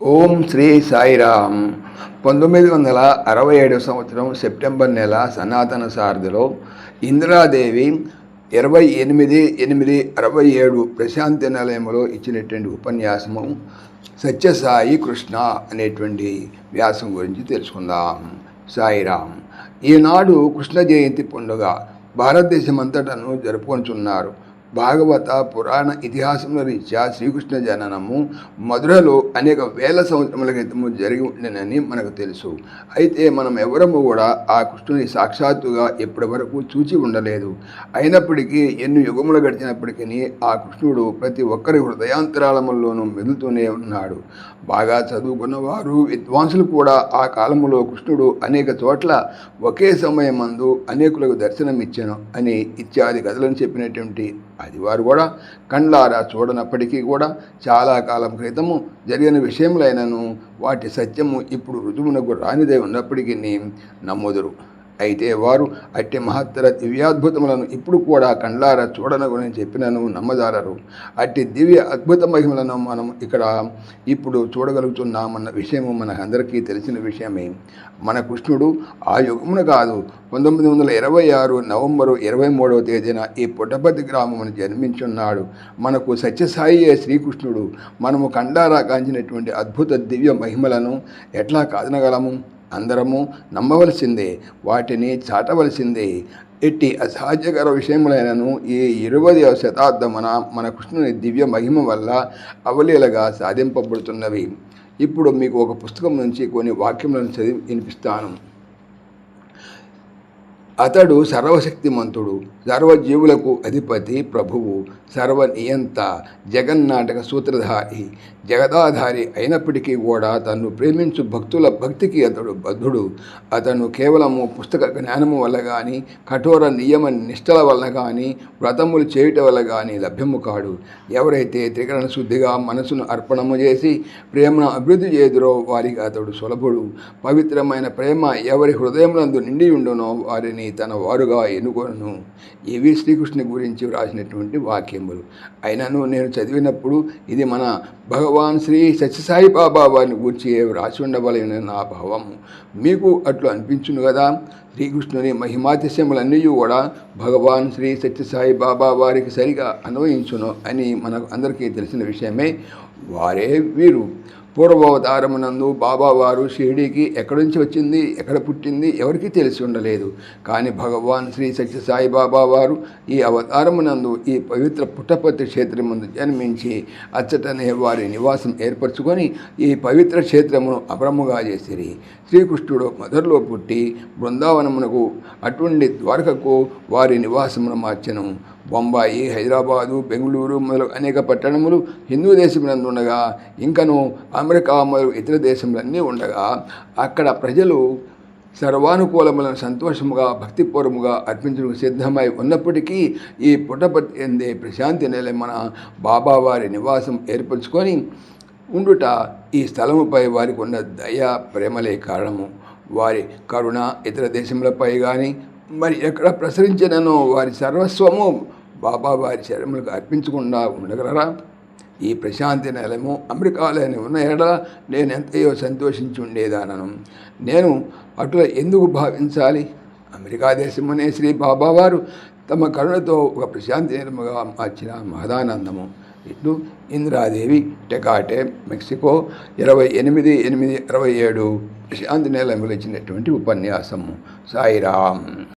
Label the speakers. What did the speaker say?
Speaker 1: ఓం శ్రీ సాయిరామ్. పంతొమ్మిది వందల అరవై ఏడు సంవత్సరం సెప్టెంబర్ నెల సనాతన సారథిలో ఇందిరాదేవి ఇరవై ఎనిమిది ఎనిమిది అరవై ఏడు ప్రశాంతి నిలయంలో ఇచ్చినటువంటి ఉపన్యాసము సత్యసాయి కృష్ణ అనేటువంటి వ్యాసం గురించి తెలుసుకుందాం. సాయిరామ్ ఈనాడు కృష్ణ జయంతి పండుగ భారతదేశం అంతటను జరుపుకుంటున్నారు. భాగవత పురాణ ఇతిహాసముల రీత్యా శ్రీకృష్ణ జననము మధురలో అనేక వేల సంవత్సరముల క్రితము జరిగి ఉండినని మనకు తెలుసు. అయితే మనం ఎవరము కూడా ఆ కృష్ణుని సాక్షాత్తుగా ఇప్పటి వరకు చూచి ఉండలేదు. అయినప్పటికీ ఎన్ని యుగములు గడిచినప్పటికీ ఆ కృష్ణుడు ప్రతి ఒక్కరి హృదయాంతరాళముల్లోనూ మెదులుతూనే ఉన్నాడు. బాగా చదువుకున్నవారు విద్వాంసులు కూడా ఆ కాలములో కృష్ణుడు అనేక చోట్ల ఒకే సమయమందు అనేకులకు దర్శనమిచ్చాను అని ఇత్యాది కథలను చెప్పినటువంటి అది వారు కూడా కండ్లారా చూడనప్పటికీ కూడా చాలా కాలం క్రితము జరిగిన విషయములైనను వాటి సత్యము ఇప్పుడు రుజువునకు రానిదే ఉన్నప్పటికీ నమ్ముదురు అయితే వారు అట్టి మహత్తర దివ్యాద్భుతములను ఇప్పుడు కూడా కండ్లార చూడనగునని చెప్పినను నమ్మదారరు అట్టి దివ్య అద్భుత మహిమలను మనం ఇక్కడ ఇప్పుడు చూడగలుగుతున్నామన్న విషయము మనకందరికీ తెలిసిన విషయమే. మన కృష్ణుడు ఆ యుగమున కాదు పంతొమ్మిది వందల ఇరవై ఆరు నవంబరు ఇరవై మూడవ తేదీన ఈ పుట్టపతి గ్రామమును జన్మించున్నాడు. మనకు సత్యసాయి శ్రీకృష్ణుడు. మనము కండారా కాంచినటువంటి అద్భుత దివ్య మహిమలను ఎట్లా కాదనగలము? అందరము నమ్మవలసిందే వాటిని చాటవలసిందే. ఎట్టి అసహజకర విషయములైనను ఈ ఇరవదవ శతాబ్దమున మన కృష్ణుని దివ్య మహిమ వల్ల అవలీలగా సాధింపబడుతున్నవి. ఇప్పుడు మీకు ఒక పుస్తకం నుంచి కొన్ని వాక్యములను చదివి వినిపిస్తాను. అతడు సర్వశక్తిమంతుడు సర్వజీవులకు అధిపతి ప్రభువు సర్వనియంత జగన్నాటక సూత్రధారి జగదాధారి అయినప్పటికీ కూడా తను ప్రేమించు భక్తుల భక్తికి అతడు బద్ధుడు. అతను కేవలము పుస్తక జ్ఞానము వల్ల కానీ కఠోర నియమ నిష్టల వల్ల కానీ వ్రతములు చేయుట వల్ల కానీ లభ్యము కాడు. ఎవరైతే త్రికరణ శుద్ధిగా మనసును అర్పణము చేసి ప్రేమను అభివృద్ధి చేదురో వారికి అతడు సులభుడు. పవిత్రమైన ప్రేమ ఎవరి హృదయములందు నిండి ఉండునో వారిని తన వారుగా ఎన్నుకోను ఇవి శ్రీకృష్ణుని గురించి వ్రాసినటువంటి వాక్యములు. అయినను నేను చదివినప్పుడు ఇది మన భగవాన్ శ్రీ సత్యసాయి బాబా వారిని గురించి వ్రాసి ఉండవలన నా భావము మీకు అట్లు అనిపించును కదా శ్రీకృష్ణుని మహిమాతిశయములన్నీ కూడా భగవాన్ శ్రీ సత్యసాయి బాబా వారికి సరిగా అన్వయించును అని మనకు అందరికీ తెలిసిన విషయమే. వారే వీరు. పూర్వావతారమునందు బాబావారు షిరిడీకి ఎక్కడి నుంచి వచ్చింది ఎక్కడ పుట్టింది ఎవరికీ తెలిసి ఉండలేదు. కానీ భగవాన్ శ్రీ సత్యసాయి బాబా వారు ఈ అవతారమునందు ఈ పవిత్ర పుట్టపర్తి క్షేత్రముందు జన్మించి అచ్చటనే వారి నివాసం ఏర్పరచుకొని ఈ పవిత్ర క్షేత్రమును అపరముగా చేసిరి. శ్రీకృష్ణుడు మొదట్లో పుట్టి బృందావనమునకు అటువంటి ద్వారకకు వారి నివాసమును మార్చెను. బొంబాయి హైదరాబాదు బెంగళూరు మొదలగు అనేక పట్టణములు హిందూ దేశములందు ఉండగా ఇంకను అమెరికా మరియు ఇతర దేశములన్నీ ఉండగా అక్కడ ప్రజలు సర్వానుకూలములను సంతోషముగా భక్తిపూర్వముగా అర్పించడం సిద్ధమై ఉన్నప్పటికీ ఈ పుట్టపర్తి ఎందే ప్రశాంతి నెల మన బాబావారి నివాసం ఏర్పరచుకొని ఉండుట ఈ స్థలముపై వారికి ఉన్న దయ ప్రేమలే కారణము. వారి కరుణ ఇతర దేశములపై కానీ మరి ఎక్కడ ప్రసరించినను వారి సర్వస్వము బాబా వారి శరములకు అర్పించకుండా ఉండగలరా? ఈ ప్రశాంతి నెలము అమెరికాలోని ఉన్న ఎడ నేను ఎంతయో సంతోషించి ఉండేదానను. నేను అట్లా ఎందుకు భావించాలి? అమెరికా దేశమునే శ్రీ బాబావారు తమ కరుణతో ఒక ప్రశాంతి నిలముగా మార్చిన మహదానందము. ఇట్లు ఇందిరాదేవి టెకాటే మెక్సికో ఇరవై ఎనిమిది ఎనిమిది అరవై ఏడు ప్రశాంతి నిలయంలో ఇచ్చినటువంటి ఉపన్యాసము. సాయిరామ్.